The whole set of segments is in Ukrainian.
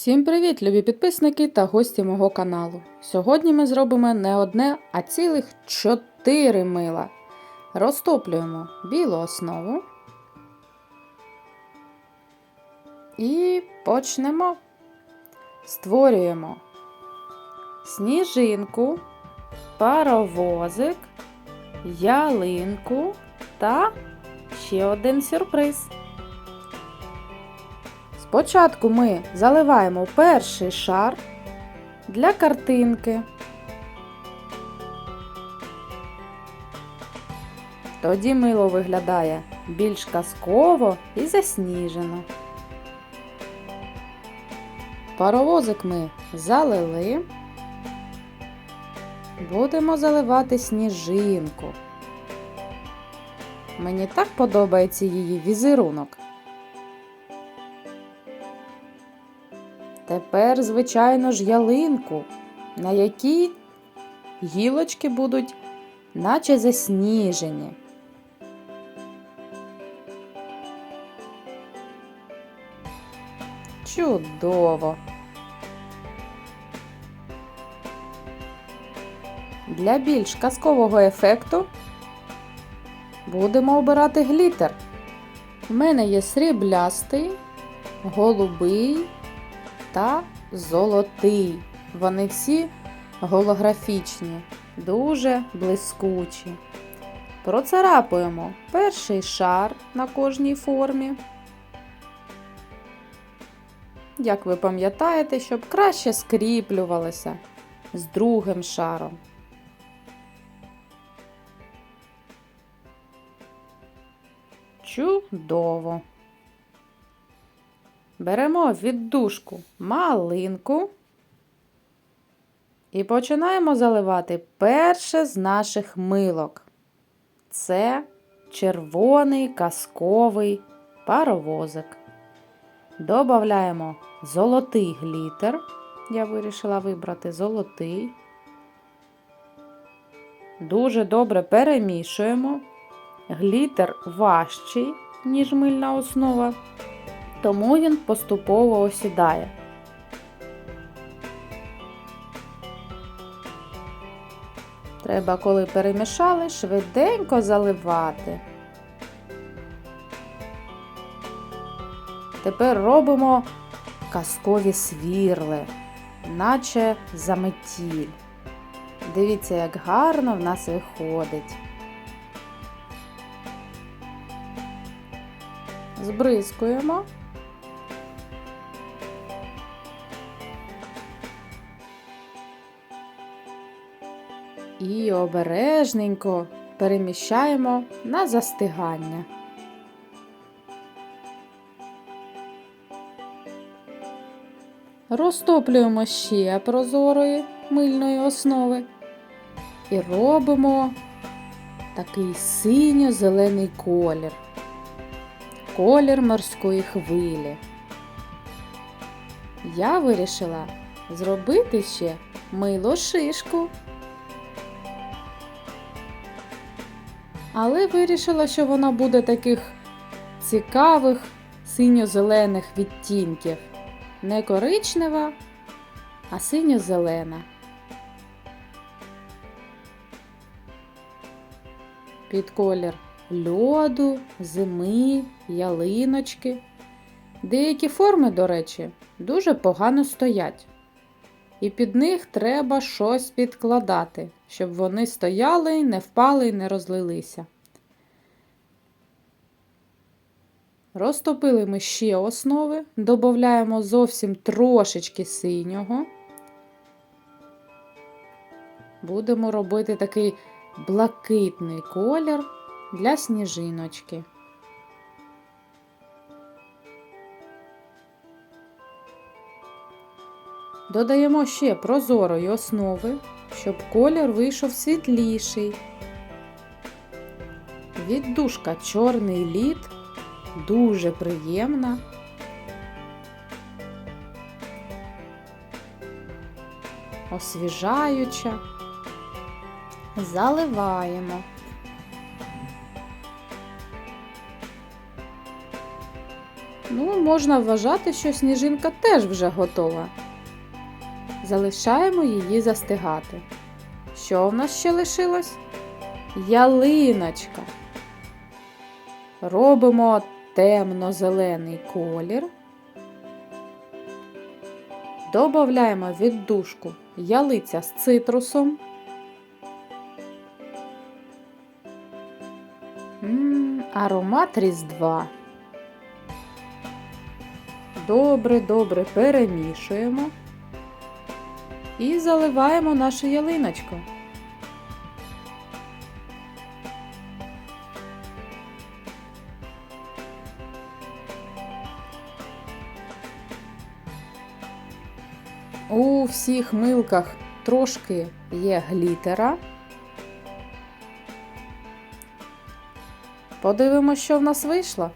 Всім привіт, любі підписники та гості мого каналу. Сьогодні ми зробимо не одне, а цілих чотири мила. Розтоплюємо білу основу. І почнемо. Створюємо сніжинку, паровозик, ялинку та ще один сюрприз. Спочатку ми заливаємо перший шар для картинки. Тоді мило виглядає більш казково і засніжено. Паровозик ми залили. Будемо заливати сніжинку. Мені так подобається її візерунок. Тепер, звичайно ж, ялинку, на якій гілочки будуть наче засніжені. Чудово! Для більш казкового ефекту будемо обирати глітер. У мене є сріблястий, голубий та золотий. Вони всі голографічні, дуже блискучі. Процарапуємо перший шар на кожній формі. Як ви пам'ятаєте, щоб краще скріплювалося з другим шаром. Чудово! Беремо віддушку малинку і починаємо заливати перше з наших милок. Це червоний казковий паровозик. Добавляємо золотий глітер. Я вирішила вибрати золотий. Дуже добре перемішуємо. Глітер важчий, ніж мильна основа тому він поступово осідає. Треба, коли перемішали, швиденько заливати. Тепер робимо казкові свірли, наче заметіль. Дивіться, як гарно в нас виходить. Збризкуємо. І обережненько переміщаємо на застигання. Розтоплюємо ще прозорої мильної основи і робимо такий синьо-зелений колір, колір морської хвилі. Я вирішила зробити ще мило шишку. Але вирішила, що вона буде таких цікавих синьо-зелених відтінків. Не коричнева, а синьо-зелена. Під колір льоду, зими, ялиночки. Деякі форми, до речі, дуже погано стоять. І під них треба щось підкладати, щоб вони стояли, не впали і не розлилися. Розтопили ми ще основи, додаємо зовсім трошечки синього. Будемо робити такий блакитний колір для сніжиночки. Додаємо ще прозорої основи, щоб колір вийшов світліший. Віддушка чорний лід дуже приємна. Освіжаюча. Заливаємо. Ну, можна вважати, що сніжинка теж вже готова. Залишаємо її застигати. Що в нас ще лишилось? Ялиночка. Робимо темно-зелений колір. Добавляємо віддушку ялиця з цитрусом. Аромат Різдва. Добре, добре перемішуємо і заливаємо нашу ялиночку. У всіх милках трошки є глітера. Подивимося, що в нас вийшло.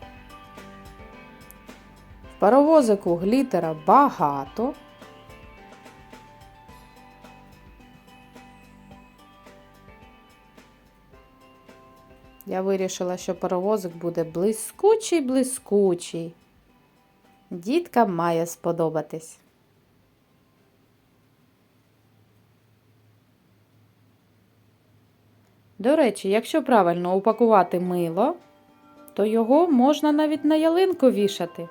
В паровозику глітера багато. Я вирішила, що паровозик буде блискучий-блискучий. Діткам має сподобатись. До речі, якщо правильно упакувати мило, то його можна навіть на ялинку вішати.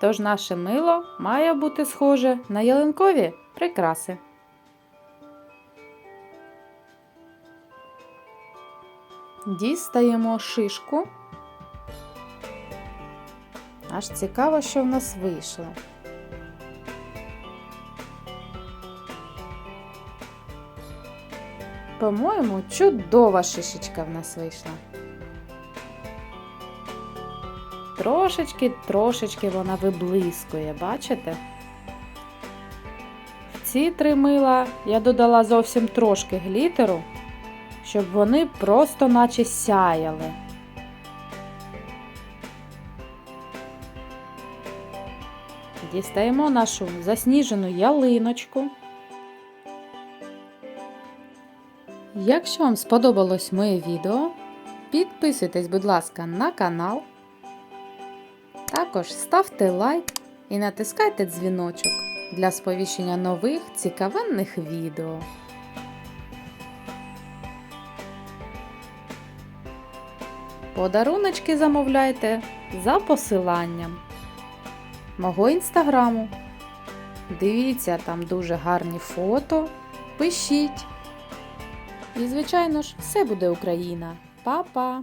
Тож наше мило має бути схоже на ялинкові прикраси. Дістаємо шишку. Аж цікаво, що в нас вийшло. По-моєму, чудова шишечка в нас вийшла. Трошечки, трошечки вона виблискує, бачите? В ці три мила я додала зовсім трошки глітеру, щоб вони просто наче сяяли. Дістаємо нашу засніжену ялиночку. Якщо вам сподобалось моє відео, підписуйтесь, будь ласка, на канал. Також ставте лайк і натискайте дзвіночок для сповіщення нових цікавенних відео. Подаруночки замовляйте за посиланням мого інстаграму. Дивіться, там дуже гарні фото. Пишіть. І, звичайно ж, все буде Україна. Па-па!